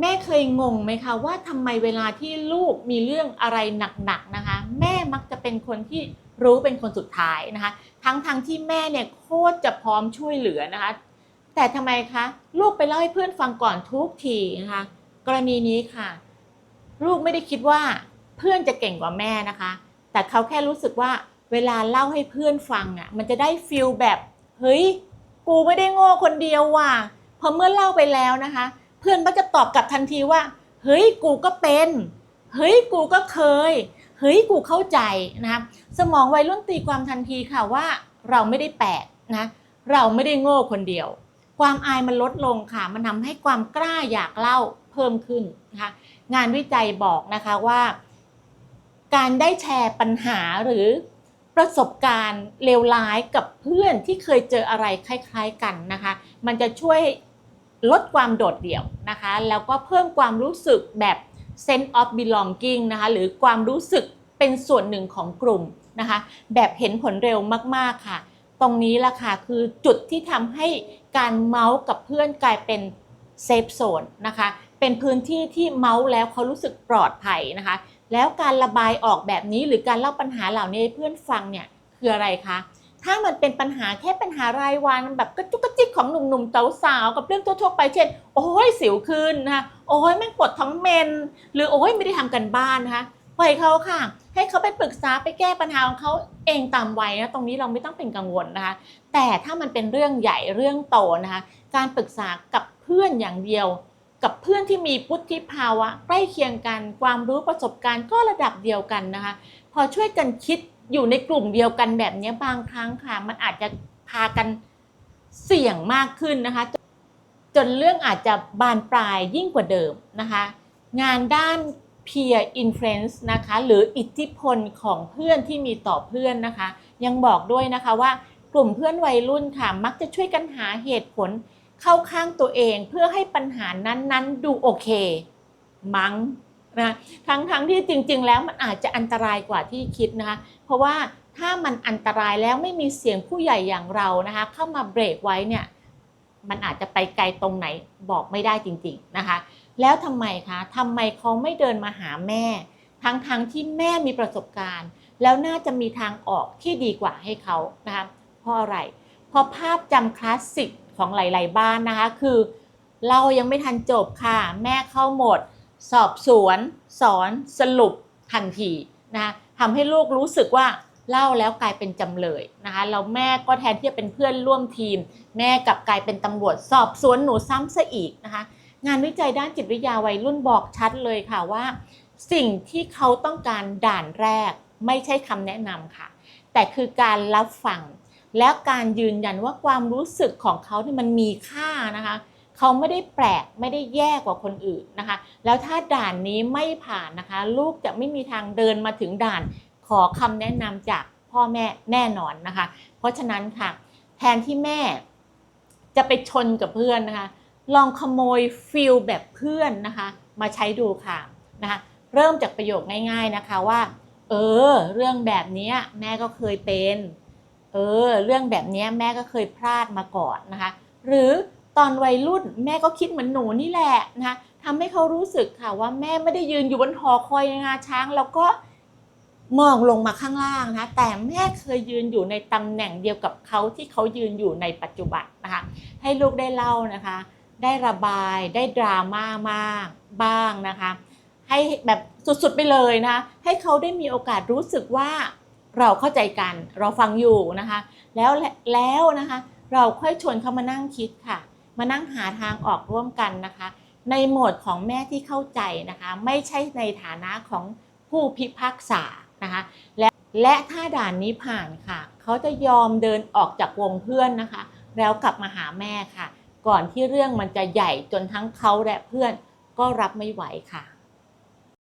แม่เคยงงไหมคะว่าทำไมเวลาที่ลูกมีเรื่องอะไรหนักๆนะคะ แม่มักจะเป็นคนที่รู้เป็นคนสุดท้ายนะคะ ทั้งๆทที่แม่เนี่ยโคตรจะพร้อมช่วยเหลือนะคะ แต่ทำไมคะลูกไปเล่าให้เพื่อนฟังก่อนทุกทีนะคะ กรณีนี้ค่ะ ลูกไม่ได้คิดว่าเพื่อนจะเก่งกว่าแม่นะคะ แต่เขาแค่รู้สึกว่าเวลาเล่าให้เพื่อนฟังอะมันจะได้ฟิลแบบเฮ้ยกูไม่ได้โง่คนเดียวว่ะพอเมื่อเล่าไปแล้วนะคะ เพื่อนก็จะตอบกลับทันทีว่า เฮ้ยกูก็เป็น เฮ้ยกูก็เคย เฮ้ยกูเข้าใจนะคะสมองวัยรุ่นตีความทันทีค่ะว่าเราไม่ได้แปลกนะเราไม่ได้โง่คนเดียว ความอายมันลดลงค่ะ มันทำให้ความกล้าอยากเล่าเพิ่มขึ้นนะคะงานวิจัยบอกนะคะว่า การได้แชร์ปัญหาหรือประสบการณ์เลวร้ายกับเพื่อนที่เคยเจออะไรคล้าย ๆกันนะคะ มันจะช่วย ลดความโดดเดี่ยวนะคะ แล้วก็เพิ่มความรู้สึกแบบ sense of belonging นะคะ หรือความรู้สึกเป็นส่วนหนึ่งของกลุ่มนะคะ แบบเห็นผลเร็วมากๆค่ะ ตรงนี้ละค่ะคือจุดที่ทำให้การเมาส์กับเพื่อนกลายเป็นเซฟโซนนะคะ เป็นพื้นที่ที่เมาส์แล้วเขารู้สึกปลอดภัยนะคะ แล้วการระบายออกแบบนี้หรือการเล่าปัญหาเหล่านี้ให้เพื่อนฟังเนี่ยคืออะไรคะ ถ้ามันเป็นปัญหาแค่ปัญหารายวันแบบกระจุกกระจิกของหนุ่มๆสาวๆกับเรื่องทั่วๆไปเช่น โอ้ยสิวขึ้นนะคะโอ้ยแม่งปวดท้องเมน หรือโอ้ยไม่ได้ทำกันบ้านนะคะปล่อยเขาค่ะ ให้เขาไปปรึกษาไปแก้ปัญหาของเขาเองตามวัยนะตรงนี้เราไม่ต้องเป็นกังวลนะคะ แต่ถ้ามันเป็นเรื่องใหญ่เรื่องโตนะคะการปรึกษากับเพื่อนอย่างเดียว กับเพื่อนที่มีพุทธิภาวะ ใกล้เคียงกันความรู้ประสบการณ์ก็ระดับเดียวกันนะคะ พอช่วยกันคิด อยู่ในกลุ่มเดียวกันแบบนี้บางครั้งค่ะ มันอาจจะพากันเสี่ยงมากขึ้นนะคะ จนเรื่องอาจจะบานปลายยิ่งกว่าเดิมนะคะ งานด้าน peer influence นะคะหรืออิทธิพลของเพื่อนที่มีต่อเพื่อนนะคะ ยังบอกด้วยนะคะว่ากลุ่มเพื่อนวัยรุ่นค่ะ มักจะช่วยกันหาเหตุผลเข้าข้างตัวเองเพื่อให้ปัญหานั้นๆ ดูโอเค มั้ง นะทั้งๆทที่จริง ๆ แล้วมันอาจจะอันตรายกว่าที่คิดนะคะ เพราะว่าถ้ามันอันตรายแล้วไม่มีเสียงผู้ใหญ่อย่างเรานะคะ เข้ามาเบรกไว้เนี่ยมันอาจจะไปไกลตรงไหนบอกไม่ได้จริง ๆนะคะ แล้วทำไมคะทำไมเขาไม่เดินมาหาแม่ ทั้งๆทที่แม่มีประสบการณ์ แล้วน่าจะมีทางออกที่ดีกว่าให้เขานะคะเพราะอะไรเพราะภาพจำคลาสสิกของหลาย ๆ บ้านนะคะ คือ เรายังไม่ทันจบค่ะ แม่เข้าหมด สอบสวน สอนสรุปทันทีนะคะทำให้ลูกรู้สึกว่าเล่าแล้วกลายเป็นจำเลยนะคะแล้วแม่ก็แทนที่จะเป็นเพื่อนร่วมทีม แม่กลับกลายเป็นตำรวจ สอบสวนหนูซ้ำซะอีกนะคะ งานวิจัยด้านจิตวิทยาวัยรุ่นบอกชัดเลยค่ะว่า สิ่งที่เขาต้องการด่านแรก ไม่ใช่คำแนะนำค่ะ แต่คือการรับฟังแล้วการยืนยันว่าความรู้สึกของเขาที่มันมีค่านะคะ เขาไม่ได้แปลกไม่ได้แย่กว่าคนอื่นนะคะ แล้วถ้าด่านนี้ไม่ผ่านนะคะ ลูกจะไม่มีทางเดินมาถึงด่าน ขอคำแนะนำจากพ่อแม่แน่นอนนะคะ เพราะฉะนั้นค่ะแทนที่แม่จะไปชนกับเพื่อนนะคะ ลองขโมยฟิลแบบเพื่อนนะคะ มาใช้ดูค่ะนะคะ เริ่มจากประโยคง่าย ๆนะคะว่า เออ เรื่องแบบนี้แม่ก็เคยเป็น เออ เรื่องแบบนี้แม่ก็เคยพลาดมาก่อนนะคะ หรือ ตอนวัยรุ่นแม่ก็คิดเหมือนหนูนี่แหละนะคะทำให้เขารู้สึกค่ะว่าแม่ไม่ได้ยืนอยู่บนหอคอยงาช้าง แล้วก็มองลงมาข้างล่างนะคะแต่แม่เคยยืนอยู่ในตำแหน่งเดียวกับเขาที่เขายืนอยู่ในปัจจุบันนะคะให้ลูกได้เล่านะคะ ได้ระบายได้ดราม่ามากบ้างนะคะ ให้แบบสุดๆไปเลยนะคะให้เขาได้มีโอกาสรู้สึกว่าเราเข้าใจกันเราฟังอยู่นะคะ แล้วแล้วนะคะ เราค่อยชวนเขามานั่งคิดค่ะ มานั่งหาทางออกร่วมกันนะคะ ในโหมดของแม่ที่เข้าใจนะคะ ไม่ใช่ในฐานะของผู้พิพากษานะคะและและถ้าด่านนี้ผ่านค่ะ เขาจะยอมเดินออกจากวงเพื่อนนะคะ แล้วกลับมาหาแม่ค่ะ ก่อนที่เรื่องมันจะใหญ่จนทั้งเขาและเพื่อนก็รับไม่ไหวค่ะ